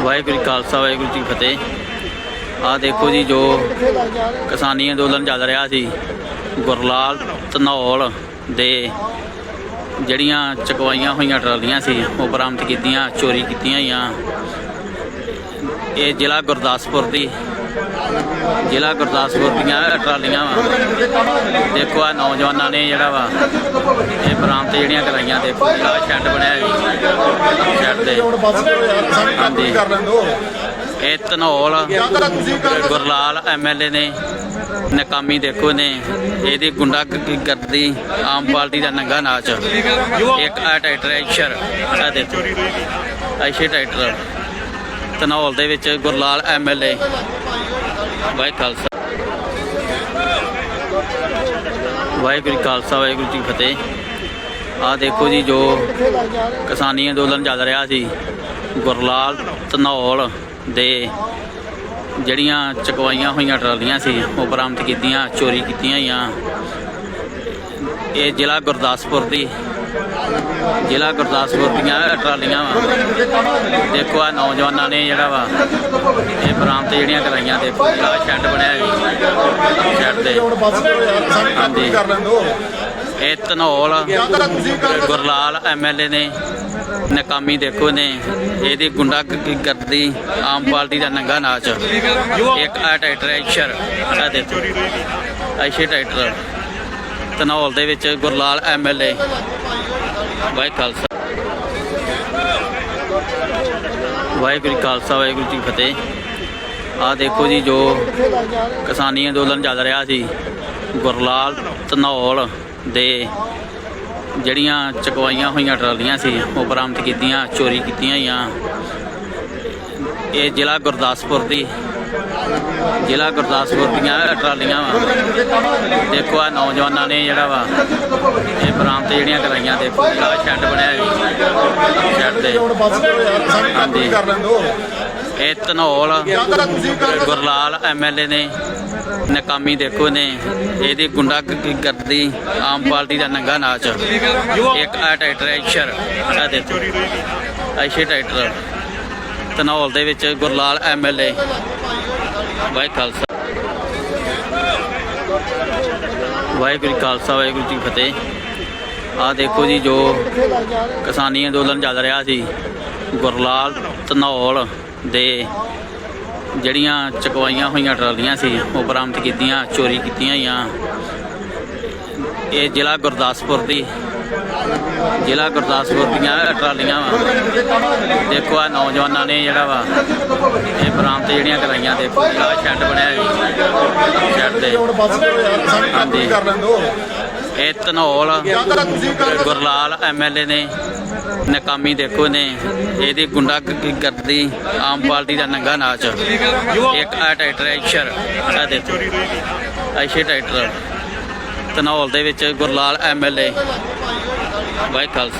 ਵਾਹਿਗੁਰੂ ਜੀ ਖਾਲਸਾ, ਵਾਹਿਗੁਰੂ ਜੀ ਫਤਿਹ। ਆ ਦੇਖੋ ਜੀ ਜੋ ਕਿਸਾਨੀ ਅੰਦੋਲਨ ਚੱਲ ਰਿਹਾ ਸੀ, ਗੁਰਲਾਲ ਧਨੌਲ ਦੇ ਜਿਹੜੀਆਂ ਚਕਵਾਈਆਂ ਹੋਈਆਂ ਟਰਾਲੀਆਂ ਸੀ, ਉਹ ਬਰਾਮਦ ਕੀਤੀਆਂ, ਚੋਰੀ ਕੀਤੀਆਂ ਹੋਈਆਂ। ਇਹ ਜ਼ਿਲ੍ਹਾ ਗੁਰਦਾਸਪੁਰ ਦੀ ਜ਼ਿਲ੍ਹਾ ਗੁਰਦਾਸਪੁਰ ਦੀਆਂ ਟਰਾਲੀਆਂ ਵਾ। ਦੇਖੋ ਆ ਨੌਜਵਾਨਾਂ ਨੇ ਜਿਹੜਾ ਵਾ, ਇਹ ਬਰਾਮਦ ਜਿਹੜੀਆਂ ਕਰਾਈਆਂ, ਦੇਖੋ ਜਿਹੜਾ ਸ਼ੈੱਡ ਬਣਿਆ ਜੀ, ਸ਼ੈੱਡ ਦੇ ਹਾਂਜੀ। ਇਹ ਧਨੌਲ ਜਾਂ ਤਾਂ ਤੁਸੀਂ ਕਰ ਗੁਰਲਾਲ ਐਮਐਲਏ ਨੇ, ਨਕਾਮੀ ਦੇਖੋ ਨੇ ਇਹਦੀ ਗੁੰਡਾ ਕਰਦੀ ਆਮ ਪਾਰਟੀ ਦਾ ਨੰਗਾ ਨਾਚ। ਇੱਕ ਆ ਟਰੈਕਟਰ ਹੈ ਆ ਦੇਖੋ। ਐਸ਼ੇ ਟਰੈਕਟਰ। ਧਨੌਲ ਦੇ ਵਿੱਚ ਗੁਰਲਾਲ ਐਮਐਲਏ ਵਾਹਿ ਖਾਲਸਾ। ਵਾਹਿਗੁਰੂ ਖਾਲਸਾ, ਵਾਹਿਗੁਰੂ ਜੀ ਫਤਿਹ। ਆ ਦੇਖੋ ਜੀ ਜੋ ਕਿਸਾਨੀ ਅੰਦੋਲਨ ਚੱਲ ਰਿਹਾ ਸੀ, ਗੁਰਲਾਲ ਧਨੌਲ ਦੇ ਜਿਹੜੀਆਂ ਚਕਵਾਈਆਂ ਹੋਈਆਂ ਟਰਾਲੀਆਂ ਸੀ, ਉਹ ਬਰਾਮਦ ਕੀਤੀਆਂ, ਚੋਰੀ ਕੀਤੀਆਂ ਹੋਈਆਂ। ਇਹ ਜ਼ਿਲ੍ਹਾ ਗੁਰਦਾਸਪੁਰ ਦੀ ਜ਼ਿਲ੍ਹਾ ਗੁਰਦਾਸਪੁਰ ਦੀਆਂ ਟਰਾਲੀਆਂ ਵਾ। ਦੇਖੋ ਆ ਨੌਜਵਾਨਾਂ ਨੇ ਜਿਹੜਾ ਵਾ, ਇਹ ਬਰਾਮਦ ਜਿਹੜੀਆਂ ਕਰਾਈਆਂ, ਦੇਖੋ ਜਿਹੜਾ ਸ਼ੈੱਡ ਬਣਿਆ ਜੀ, ਸ਼ੈੱਡ ਦੇ ਹਾਂਜੀ। ਇਹ ਧਨੌਲ ਜਾਂ ਤਾਂ ਤੁਸੀਂ ਕਰ ਗੁਰਲਾਲ ਐਮਐਲਏ ਨੇ, ਨਕਾਮੀ ਦੇਖੋ ਨੇ ਇਹਦੀ ਗੁੰਡਾ ਕਰਦੀ, ਆਮ ਪਾਰਟੀ ਦਾ ਨੰਗਾ ਨਾਚ। ਇੱਕ ਆ ਟਰੈਕਟਰ ਹੈ ਇਸ਼ਰ ਆ ਦੇਖੋ। ਐਸ਼ੇ ਟਰੈਕਟਰ। ਧਨੌਲ ਦੇ ਵਿੱਚ ਗੁਰਲਾਲ ਐਮਐਲਏ ਵਾਹਿ ਖਾਲਸਾ। ਵਾਹਿਗੁਰੂ ਜੀ ਖਾਲਸਾ, ਵਾਹਿਗੁਰੂ ਜੀ ਫਤਿਹ। ਆ ਦੇਖੋ ਜੀ, ਜੋ ਕਿਸਾਨੀ ਅੰਦੋਲਨ ਚੱਲ ਰਿਹਾ ਸੀ, ਗੁਰਲਾਲ ਧਨੌਲ ਦੇ ਜਿਹੜੀਆਂ ਚਕਵਾਈਆਂ ਹੋਈਆਂ ਟਰਾਲੀਆਂ ਸੀ, ਉਹ ਬਰਾਮਦ ਕੀਤੀਆਂ, ਚੋਰੀ ਕੀਤੀਆਂ ਹੋਈਆਂ। ਇਹ ਜ਼ਿਲ੍ਹਾ ਗੁਰਦਾਸਪੁਰ ਦੀ ਜ਼ਿਲ੍ਹਾ ਗੁਰਦਾਸਪੁਰ ਦੀਆਂ ਟਰਾਲੀਆਂ ਵਾ। ਦੇਖੋ ਆ ਨੌਜਵਾਨਾਂ ਨੇ ਜਿਹੜਾ ਵਾ, ਇਹ ਬਰਾਮਦ ਜਿਹੜੀਆਂ ਕਰਾਈਆਂ, ਦੇਖੋ ਜਿਹੜਾ ਸ਼ੈੱਡ ਬਣਿਆ ਜੀ, ਸ਼ੈੱਡ ਦੇ ਹਾਂਜੀ। ਇਹ ਧਨੌਲ ਜਾਂ ਤਾਂ ਤੁਸੀਂ ਕਰ ਗੁਰਲਾਲ ਐਮਐਲਏ ਨੇ, ਨਕਾਮੀ ਦੇਖੋ ਨੇ ਇਹਦੀ ਗੁੰਡਾ ਕਰਦੀ ਆਮ ਪਾਰਟੀ ਦਾ ਨੰਗਾ ਨਾਚ। ਇੱਕ ਆ ਟਰੈਕਟਰ ਹੈ ਆ ਦੇਖੋ। ਐਸ਼ੇ ਟਰੈਕਟਰ ਧਨੌਲ ਦੇ ਵਿੱਚ ਗੁਰਲਾਲ ਐਮਐਲਏ ਵਾਹਿ ਖਾਲਸਾ। ਵਾਹਿਗੁਰੂ ਖਾਲਸਾ, ਵਾਹਿਗੁਰੂ ਜੀ ਫਤਿਹ। ਆ ਦੇਖੋ ਜੀ, ਜੋ ਕਿਸਾਨੀ ਅੰਦੋਲਨ ਚੱਲ ਰਿਹਾ ਸੀ, ਗੁਰਲਾਲ ਧਨੌਲ ਦੇ ਜਿਹੜੀਆਂ ਚਕਵਾਈਆਂ ਹੋਈਆਂ ਟਰਾਲੀਆਂ ਸੀ, ਉਹ ਬਰਾਮਦ ਕੀਤੀਆਂ, ਚੋਰੀ ਕੀਤੀਆਂ ਹੋਈਆਂ। ਇਹ ਜ਼ਿਲ੍ਹਾ ਗੁਰਦਾਸਪੁਰ ਦੀ ਜ਼ਿਲ੍ਹਾ ਗੁਰਦਾਸਪੁਰ ਦੀਆਂ ਟਰਾਲੀਆਂ ਵਾ। ਦੇਖੋ ਆ ਨੌਜਵਾਨਾਂ ਨੇ ਜਿਹੜਾ ਵਾ, ਇਹ ਬਰਾਮਦ ਜਿਹੜੀਆਂ ਕਰਾਈਆਂ ਦੇਖੋ ਜਿਹੜਾ ਸ਼ੈੱਡ ਬਣਿਆ ਜੀ, ਸ਼ੈੱਡ ਦੇ ਹਾਂਜੀ। ਇਹ ਧਨੌਲ ਜਾਂ ਤਾਂ ਤੁਸੀਂ ਕਰ ਗੁਰਲਾਲ ਐਮਐਲਏ ਨੇ, ਨਕਾਮੀ ਦੇਖੋ ਨੇ ਇਹਦੀ ਗੁੰਡਾ ਕਰਦੀ ਆਮ ਪਾਰਟੀ ਦਾ ਨੰਗਾ ਨਾਚ। ਇੱਕ ਆ ਟਰੈਕਟਰ ਹੈ ਆ ਦੇਖੋ। ਐਸ਼ੇ ਟਰੈਕਟਰ। ਧਨੌਲ ਦੇ ਵਿੱਚ ਗੁਰਲਾਲ ਐਮਐਲਏ ਵਾਹਿ ਖਾਲਸਾ